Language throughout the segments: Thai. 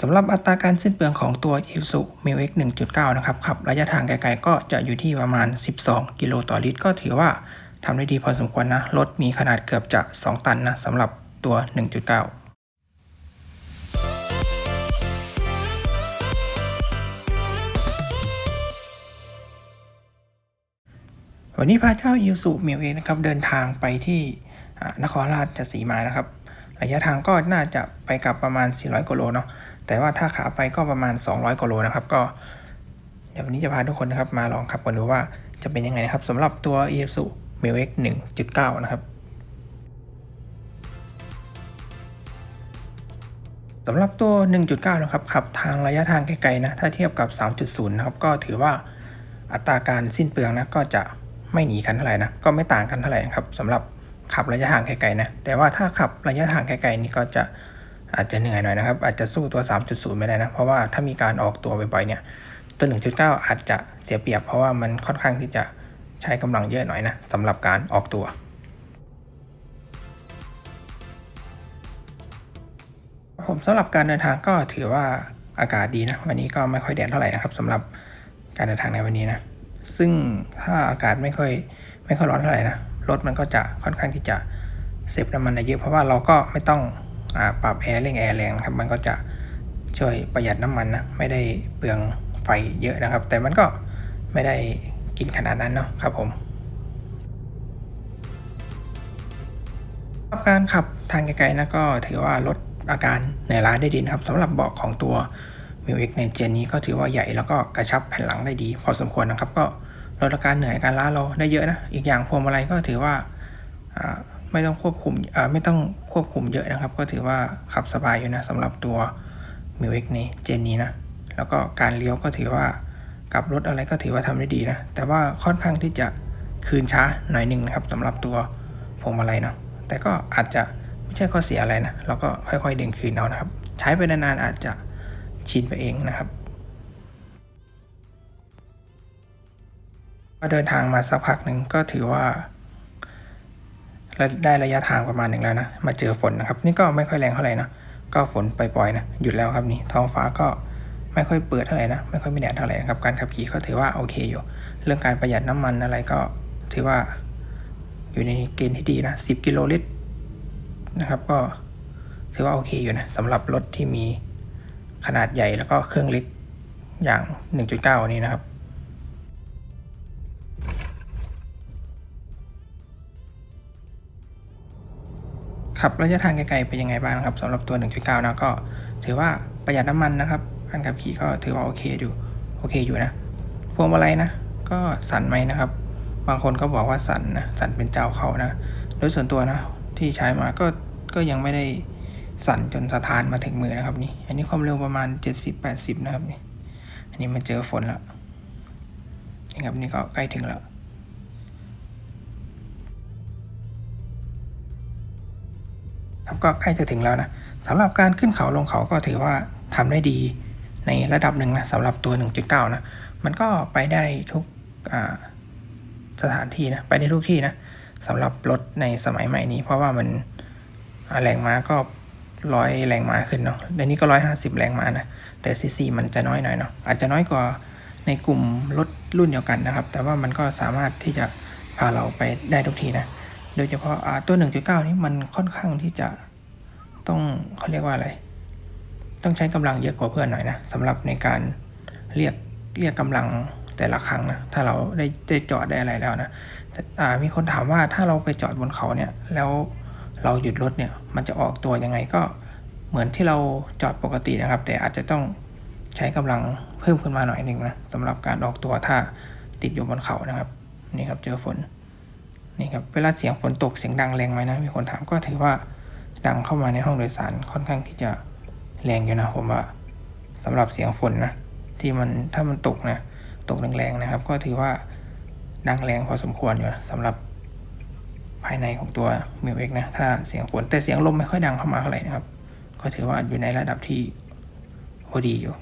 สำหรับอัตราการสิ้นเปลืองของตัว i s u m i l X 1.9 นะครับขับระยะทางไกลๆก็จะอยู่ที่ประมาณ 12 กิโลต่อลิตร ก็ถือว่าทำได้ดีพอสมควรนะ รถมีขนาดเกือบจะ 2 ตันนะสำหรับตัว 1.9วันนี้พระเจ้าอิวสุมิวเองนะครับเดินทางไปที่นครราชสีมานะครับ ระยะทางก็น่าจะไปกลับประมาณ 400กิโลเนาะ แต่ว่าถ้าขาไปก็ประมาณ 200กิโลนะครับ ก็เดี๋ยววันนี้จะพาทุกคนนะครับ มาลองขับกันดูว่าจะเป็นยังไงนะครับสำหรับตัว i s u m i l X 1.9 นะครับสำหรับตัว 1.9 นะครับขับทางระยะทางไกลๆนะ ถ้าเทียบกับ 3.0 นะครับ ก็ถือว่าอัตราการสิ้นเปลืองนะก็จะไม่หนีกันเท่าไหร่นะ ก็ไม่ต่างกันเท่าไหร่นะครับสำหรับขับระยะทางไกลๆนะ แต่ว่าถ้าขับระยะทางไกลๆนี่ก็จะ อาจจะเหนื่อยหน่อยนะครับ อาจจะสู้ตัว 3.0 ไม่ได้นะ เพราะว่าถ้ามีการออกตัวบ่อยๆเนี่ย ตัว 1.9 อาจจะเสียเปรียบ เพราะว่ามันค่อนข้างที่จะใช้กำลังเยอะหน่อยนะสำหรับการออกตัวผมสำหรับการเดินทางก็ถือว่าอากาศดีนะ วันนี้ก็ไม่ค่อยแดดเท่าไหร่นะครับสำหรับการเดินทางในวันนี้นะ ซึ่งถ้าอากาศไม่ค่อยไม่ค่อยร้อนเท่าไหร่นะรถมันก็จะค่อนข้างที่จะเซฟน้ำมันได้เยอะเพราะว่าเราก็ไม่ต้อง ปรับแอร์เร่งแอร์แรงนะครับ มันก็จะช่วยประหยัดน้ำมันนะ ไม่ได้เปลืองไฟเยอะนะครับ แต่มันก็ไม่ได้กินขนาดนั้นเนาะครับผมการขับทางไกลๆนะก็ถือว่าลดอาการเหนื่อยล้าได้ดีนะครับสำหรับเบาะของตัว m i l X ในเจนนี้ก็ถือว่าใหญ่แล้วก็กระชับแผ่นหลังได้ดี พอสมควรนะครับ ก็ลดอาการเหนื่อยการล้าเราได้เยอะนะ อีกอย่างพวงมาลัยก็ถือว่า ไม่ต้องควบคุมอ่าไม่ต้องควบคุมเยอะนะครับ ก็ถือว่าขับสบายอยู่นะสำหรับตัว m i l X ในเจนนี้นะ แล้วก็การเลี้ยวก็ถือว่ากับรถอะไรก็ถือว่าทำได้ดีนะ แต่ว่าค่อนข้างที่จะคืนช้าหน่อยหนึ่งนะครับสำหรับตัวพวงมาลัยเนาะแต่ก็อาจจะไม่ใช่ข้อเสียอะไรนะเราก็ค่อยๆดึงคืนเอานะครับ ใช้ไปนานๆอาจจะชินไปเองนะครับก็เดินทางมาสักพักหนึ่งก็ถือว่า ได้ระยะทางประมาณหนึ่งแล้วนะ มาเจอฝนนะครับ นี่ก็ไม่ค่อยแรงเท่าไหร่นะ ก็ฝนปล่อยๆนะ หยุดแล้วครับนี่ ท้องฟ้าก็ไม่ค่อยเปิดเท่าไหร่นะ ไม่ค่อยมีแดดเท่าไหร่นะครับ การขับขี่ก็ถือว่าโอเคอยู่ เรื่องการประหยัดน้ำมันอะไรก็ถือว่า อยู่ในเกณฑ์ที่ดีนะ 10 กิโลลิตรนะครับ ก็ถือว่าโอเคอยู่นะสำหรับรถที่มีขนาดใหญ่แล้วก็เครื่องเล็กอย่าง 1.9 นี้นะครับ ขับระยะทางไกลๆเป็นยังไงบ้างครับสำหรับตัว 1.9 นะก็ถือว่าประหยัดน้ำมันนะครับการขับขี่ก็ถือว่าโอเคอยู่โอเคอยู่นะพวงมาลัยนะก็สั่นไหมนะครับ บางคนก็บอกว่าสั่นนะสั่นเป็นเจ้าเขานะ โดยส่วนตัวนะที่ใช้มาก็ก็ยังไม่ได้สั่นจนสะท้านมาถึงมือนะครับนี่อันนี้ความเร็วประมาณ 70-80 นะครับนี่อันนี้มาเจอฝนแล้วนี่ครับนี่ก็ใกล้ถึงแล้ว ครับก็ใกล้จะถึงแล้วนะสำหรับการขึ้นเขาลงเขาก็ถือว่าทำได้ดีในระดับหนึ่งนะสำหรับตัว 1.9 นะ มันก็ไปได้ทุกสถานที่นะ ไปได้ทุกที่นะสำหรับรถในสมัยใหม่นี้ เพราะว่ามันแรงม้าก็ร้อยแรงม้าขึ้นเนาะเดี๋ยวนี้ก็ร้อยห้าสิบแรงม้านะ แต่ซีซีมันจะน้อยหน่อยเนาะ อาจจะน้อยกว่าในกลุ่มรถรุ่นเดียวกันนะครับ แต่ว่ามันก็สามารถที่จะพาเราไปได้ทุกทีนะ โดยเฉพาะตัว 1.9 นี้มันค่อนข้างที่จะต้องเขาเรียกว่าอะไร ต้องใช้กำลังเยอะกว่าเพื่อนหน่อยนะสำหรับในการเรียกเรียกกำลังแต่ละครั้งนะถ้าเราได้ได้จอดได้อะไรแล้วนะแต่มีคนถามว่าถ้าเราไปจอดบนเขาเนี่ย แล้วเราหยุดรถเนี่ย มันจะออกตัวยังไงก็เหมือนที่เราจอดปกตินะครับ แต่อาจจะต้องใช้กำลังเพิ่มขึ้นมาหน่อยหนึ่งนะสำหรับการออกตัวถ้าติดอยู่บนเขานะครับ นี่ครับเจอฝน นี่ครับเวลาเสียงฝนตกเสียงดังแรงไหมนะมีคนถามก็ถือว่าดังเข้ามาในห้องโดยสารค่อนข้างที่จะแรงอยู่นะผมว่าสำหรับเสียงฝนนะที่มันถ้ามันตกนะตกแรงๆนะครับ ก็ถือว่าดังแรงพอสมควรอยู่สำหรับภายในของตัวมิวเอ็กนะถ้าเสียงฝนแต่เสียงลมไม่ค่อยดังเข้ามาเท่าไหร่นะครับ ก็ถือว่าอยู่ในระดับที่พอดีอยู่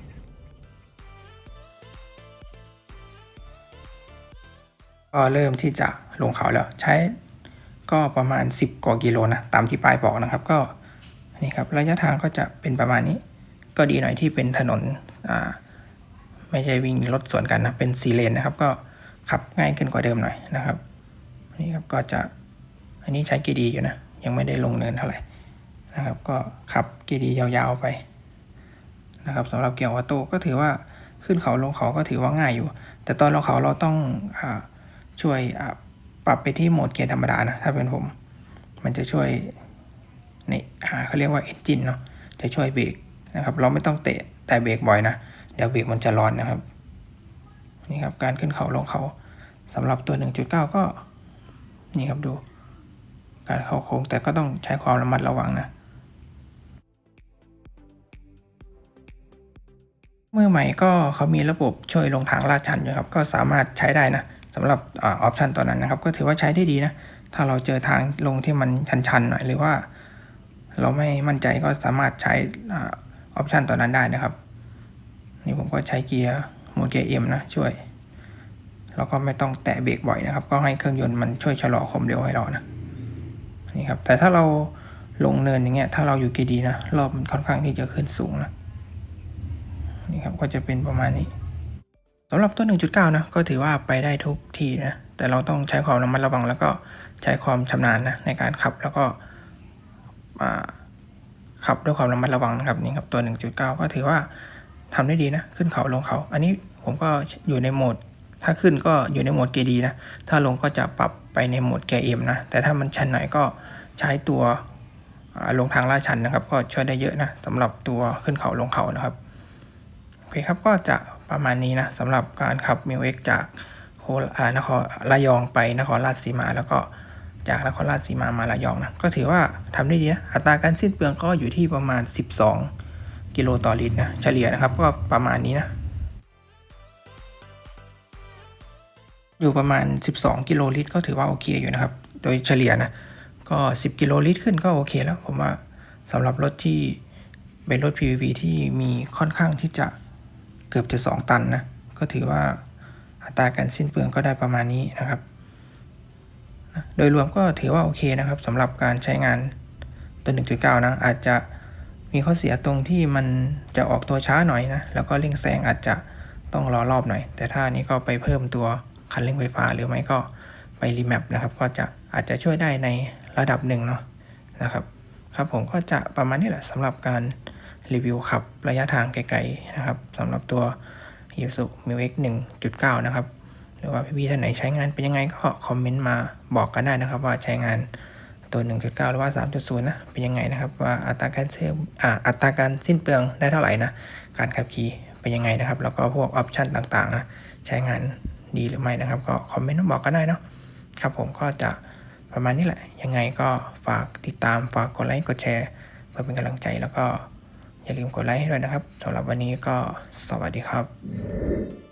ก็เริ่มที่จะ ลงเขาแล้วใช้ก็ประมาณ 10กว่ากิโลนะตามที่ป้ายบอกนะครับ ก็นี่ครับระยะทางก็จะเป็นประมาณนี้ ก็ดีหน่อยที่เป็นถนนอ่าไม่ใช่วิ่งรถสวนกันนะเป็นสีเลนนะครับ ก็ขับง่ายขึ้นกว่าเดิมหน่อยนะครับนี่ครับก็จะอันนี้ใช้เกียร์ดีอยู่นะยังไม่ได้ลงเนินเท่าไหร่นะครับ ก็ขับเกียร์ดียาวๆไปนะครับสำหรับเกียร์ออโต้ก็ถือว่าขึ้นเขาลงเขาก็ถือว่าง่ายอยู่ แต่ตอนลงเขาเราต้องอช่วย ปรับไปที่โหมดเกียร์ธรรมดานะถ้าเป็นผม มันจะช่วยในอ่าเขาเรียกว่าเอนจินเนาะจะช่วยเบรกนะครับเราไม่ต้องเตะแต่เบรกบ่อยนะ เดี๋ยวเบรกมันจะร้อนนะครับนี่ครับการขึ้นเขาลงเขาสำหรับตัว 1.9 ก็นี่ครับดู การเข้าโค้งแต่ก็ต้องใช้ความระมัดระวังนะเมื่อใหม่ก็เขามีระบบช่วยลงทางลาดชันอยู่ครับ ก็สามารถใช้ได้นะ สำหรับออปชันตัวนั้นนะครับ ก็ถือว่าใช้ได้ดีนะ ถ้าเราเจอทางลงที่มันชันๆหน่อยหรือว่า เราไม่มั่นใจก็สามารถใช้ออปชันตัวนั้นได้นะครับ นี่ผมก็ใช้เกียร์หมดเกียร์เอ็มนะช่วยแล้วก็ไม่ต้องแตะเบรกบ่อยนะครับ ก็ให้เครื่องยนต์มันช่วยชะลอความเร็วให้เรานะนี่ครับ แต่ถ้าเราลงเนินอย่างเงี้ย ถ้าเราอยู่เกียร์ดีนะ รอบมันค่อนข้างที่จะขึ้นสูงนะ นี่ครับ ก็จะเป็นประมาณนี้ สำหรับตัว 1.9 นะก็ถือว่าไปได้ทุกทีนะแต่เราต้องใช้ความระมัดระวัง แล้วก็ใช้ความชำนาญนะในการขับแล้วก็ขับด้วยความระมัดระวังนะครับนี่ครับตัว 1.9 ก็ถือว่าทำได้ดีนะ ขึ้นเขาลงเขา อันนี้ผมก็อยู่ในโหมด ถ้าขึ้นก็อยู่ในโหมดเกียร์ดีนะ ถ้าลงก็จะปรับไปในโหมดเกียร์เอ็มนะ แต่ถ้ามันชันหน่อยก็ใช้ตัวลงทางลาดชันนะครับ ก็ช่วยได้เยอะนะสำหรับตัวขึ้นเขาลงเขานะครับ โอเคครับก็จะ ประมาณนี้นะสำหรับการขับมิวเอ็กจากโคอ่านครระยองไปนครราชสีมา แล้วก็จากนครราชสีมามาระยองนะก็ถือว่าทำได้ดีนะอัตราการสิ้นเปลืองก็อยู่ที่ประมาณ 12 กิโลต่อลิตรนะเฉลี่ยนะครับก็ประมาณนี้นะอยู่ประมาณ 12 กิโลลิตร ก็ถือว่าโอเคอยู่นะครับ โดยเฉลี่ยนะ ก็ 10 กิโลลิตรขึ้นก็โอเคแล้ว ผมว่าสำหรับรถที่เป็นรถ PVV ที่มีค่อนข้างที่จะ เกือบจะ 2 ตันนะ ก็ถือว่าอัตราการสิ้นเปลืองก็ได้ประมาณนี้นะครับนะโดยรวมก็ถือว่าโอเคนะครับสำหรับการใช้งานตัว 1.9 นะ อาจจะมีข้อเสียตรงที่มันจะออกตัวช้าหน่อยนะ แล้วก็เร่งแซงอาจจะต้องรอรอบหน่อย แต่ถ้าอันนี้ก็ไปเพิ่มตัวคันเร่งไฟฟ้าหรือไม่ก็ไปรีแมปนะครับ ก็จะอาจจะช่วยได้ในระดับหนึ่งเนาะนะครับ ครับผมก็จะประมาณนี้แหละสำหรับการ รีวิวขับระยะทางไกลๆนะครับสำหรับตัว y u s u m i x 1.9 นะครับ หรือว่าพี่ๆท่านไหนใช้งานเป็นยังไงก็คอมเมนต์มาบอกกันได้นะครับ ว่าใช้งานตัว 1.9 หรือว่า 3.0 นะ เป็นยังไงนะครับ ว่าอัตราการเซลอ่าอัตราการสิ้นเปลืองได้เท่าไหร่นะ การขับขี่เป็นยังไงนะครับ แล้วก็พวกออปชันต่างๆนะใช้งานดีหรือไม่นะครับ ก็คอมเมนต์มาบอกกันได้เนาะครับผมก็จะประมาณนี้แหละ ยังไงก็ฝากติดตามฝากกดไลค์กดแชร์ เพื่อเป็นกำลังใจแล้วก็ อย่าลืมกดไลค์ให้ด้วยนะครับสำหรับวันนี้ก็สวัสดีครับ